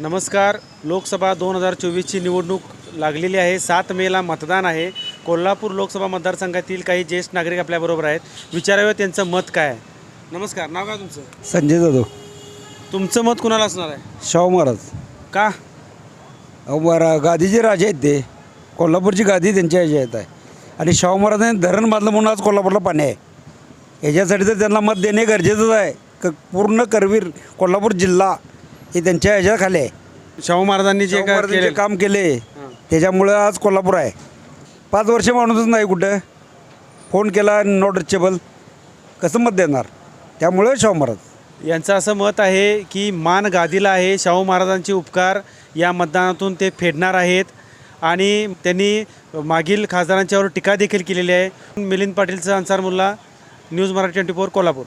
नमस्कार. लोकसभा दोन हजार चोवीसची निवडणूक लागलेली आहे. सात मेला मतदान आहे. कोल्हापूर लोकसभा मतदारसंघातील काही ज्येष्ठ नागरिक आपल्याबरोबर आहेत. विचारावे त्यांचं मत काय आहे? नमस्कार. नाव काय तुमचं? संजय जाधव. तुमचं मत कुणाला असणार आहे? शाहू महाराज. का? अहो, बरं गादीचे राजे आहेत ते. कोल्हापूरची गादी त्यांच्या ह्याच्यात आहे. आणि शाहू महाराजांनी धरण बांधलं म्हणून आज कोल्हापूरला पाणी आहे. ह्याच्यासाठी तर त्यांना मत देणे गरजेचंच आहे. क पूर्ण करवीर कोल्हापूर जिल्हा. हे त्यांच्या ह्याच्या खाली आहे शाहू महाराजांनी जे काय जे काम केले त्याच्यामुळं आज कोल्हापूर आहे. पाच वर्ष माणूसच नाही कुठं. फोन केला नॉट रिचेबल कसं मत देणार? त्यामुळं शाहू महाराज. यांचं असं मत आहे की मान गादीला आहे शाहू महाराजांचे उपकार या मतदानातून ते फेडणार आहेत. आणि त्यांनी मागील खासदारांच्यावर टीका देखील केलेली आहे. Milind पाटीलचा Ansar Mulla news Marathi twenty four Kolhapur.